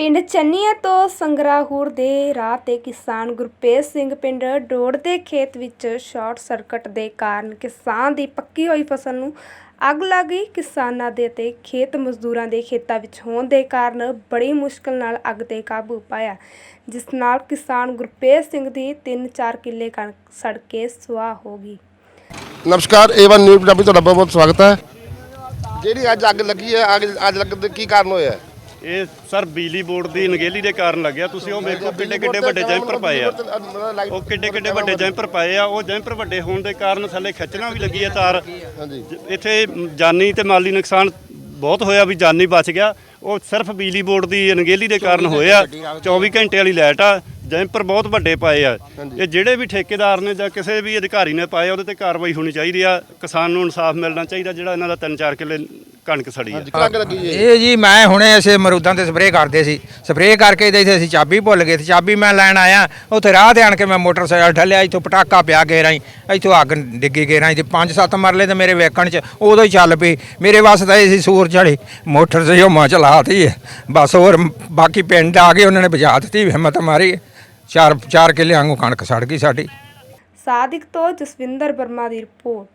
ਪਿੰਡ ਚੰਨੀਆਂ ਤੋਂ ਸੰਗਰਾਹੂਰ ਦੇ ਰਾਹ ਤੇ ਕਿਸਾਨ ਗੁਰਪ੍ਰੀਤ ਸਿੰਘ ਪਿੰਡ ਡੋੜ ਦੇ ਖੇਤ ਵਿੱਚ ਸ਼ਾਰਟ ਸਰਕਟ ਦੇ ਕਾਰਨ ਕਿਸਾਨ ਦੀ ਪੱਕੀ ਹੋਈ ਫਸਲ ਨੂੰ ਅੱਗ ਲੱਗ ਗਈ। ਕਿਸਾਨਾਂ ਦੇ ਤੇ ਖੇਤ ਮਜ਼ਦੂਰਾਂ ਦੇ ਖੇਤਾਂ ਵਿੱਚ ਹੋਣ ਦੇ ਕਾਰਨ ਬੜੀ ਮੁਸ਼ਕਲ ਨਾਲ ਅੱਗ ਤੇ ਕਾਬੂ ਪਾਇਆ ਜਿਸ ਨਾਲ ਕਿਸਾਨ ਗੁਰਪ੍ਰੀਤ ਸਿੰਘ ਦੀ 3-4 ਕਿੱਲੇ ਕਣਕ ਸੜ ਕੇ ਸੁਆਹ ਹੋ ਗਈ। ਨਮਸਕਾਰ ਏਵਨ ਨਿਊਜ਼ ਪੰਜਾਬੀ ਤੁਹਾਡਾ ਬਹੁਤ ਬਹੁਤ ਸਵਾਗਤ ਹੈ। ਜਿਹੜੀ ਅੱਜ ਅੱਗ ਲੱਗੀ ਹੈ ਅੱਗ ਅੱਜ ਲੱਗਣ ਦੇ ਕੀ ਕਾਰਨ ਹੋਇਆ? ਹੈ? ਇਹ ਸਰ ਬਿਜਲੀ ਬੋਰਡ ਦੀ ਨਗੇਲੀ ਦੇ ਕਾਰਨ ਲੱਗਿਆ। ਤੁਸੀਂ ਉਹ ਵੇਖੋ ਕਿੱਡੇ ਕਿੱਡੇ ਵੱਡੇ ਜੈਂਪਰ ਪਏ ਆ। ਉਹ ਕਿੱਡੇ ਕਿੱਡੇ ਵੱਡੇ ਜੈਂਪਰ ਪਏ ਆ। ਉਹ ਜੈਂਪਰ ਵੱਡੇ ਹੋਣ ਦੇ ਕਾਰਨ ਥੱਲੇ ਖਿੱਚਣਾ ਵੀ ਲੱਗੀ ਆ ਤਾਰ। ਇੱਥੇ ਜਾਨੀ ਤੇ ਮਾਲੀ ਨੁਕਸਾਨ ਬਹੁਤ ਹੋਇਆ ਵੀ ਜਾਨੀ ਬਚ ਗਿਆ। ਉਹ ਸਿਰਫ ਬਿਜਲੀ ਬੋਰਡ ਦੀ ਅਣਗਹਿਲੀ ਦੇ ਕਾਰਨ ਹੋਇਆ। 24 ਘੰਟੇ ਵਾਲੀ ਲਾਈਟ ਆ। ਜੈਂਪਰ ਬਹੁਤ ਵੱਡੇ ਪਾਏ ਆ। ਇਹ ਜਿਹੜੇ ਵੀ ਠੇਕੇਦਾਰ ਨੇ ਜਾਂ ਕਿਸੇ ਵੀ ਅਧਿਕਾਰੀ ਨੇ ਪਾਏ ਉਹਦੇ ਤੇ ਕਾਰਵਾਈ ਹੋਣੀ ਚਾਹੀਦੀ ਆ। ਕਿਸਾਨ ਨੂੰ ਇਨਸਾਫ ਮਿਲਣਾ ਚਾਹੀਦਾ ਜਿਹੜਾ ਇਹਨਾਂ ਦਾ 3-4 ਕਿੱਲੇ ਕਣਕ ਸੜੀ ਆ। ਅੱਗ ਲੱਗੀ ਹੈ ਇਹ ਜੀ ਮੈਂ ਹੁਣੇ ਅਸੀਂ ਅਮਰੂਦਾਂ ਤੇ ਸਪਰੇਅ ਕਰਦੇ ਸੀ। ਸਪਰੇਅ ਕਰਕੇ ਤੇ ਇੱਥੇ ਅਸੀਂ ਚਾਬੀ ਭੁੱਲ ਗਏ ਤੇ ਚਾਬੀ ਮੈਂ ਲੈਣ ਆਇਆ ਉੱਥੇ ਰਾਹ ਤੇ ਆਣ ਕੇ ਮੈਂ ਮੋਟਰਸਾਈਕਲ ਠੱਲਿਆ ਇੱਥੋਂ ਪਟਾਕਾ ਪਿਆ ਕੇ ਰਾਈ ਇੱਥੋਂ ਅੱਗ ਡਿੱਗੀ ਕੇ ਰਾਈ ਤੇ ਪੰਜ ਸੱਤ ਮਰਲੇ ਤੇ ਮੇਰੇ ਵੇਖਣ ਚ ਉਦੋਂ ਹੀ ਚੱਲ ਪਈ। ਮੇਰੇ ਵਾਸਤੇ ਤਾਂ ਇਹ ਸੀ ਸੂਰ ਚੜੀ ਮੋਟਰ ਤੇ ਹੁਮਾ ਚਲਾਤੀ ਹੈ ਬਸ ਹੋਰ ਬਾਕੀ ਪਿੰਡ ਆ ਗਏ ਉਹਨਾਂ ਨੇ ਬੁਝਾ ਦਿੱਤੀ ਹਿੰਮਤ ਮਾਰੀ ਚਾਰ ਚਾਰ ਕਿੱਲੇ ਵਾਂਗੂ ਕਣਕ ਸੜ ਗਈ ਸਾਡੀ। ਸਾਦਿਕ ਤੋਂ ਜਸਵਿੰਦਰ ਵਰਮਾ ਦੀ ਰਿਪੋਰਟ।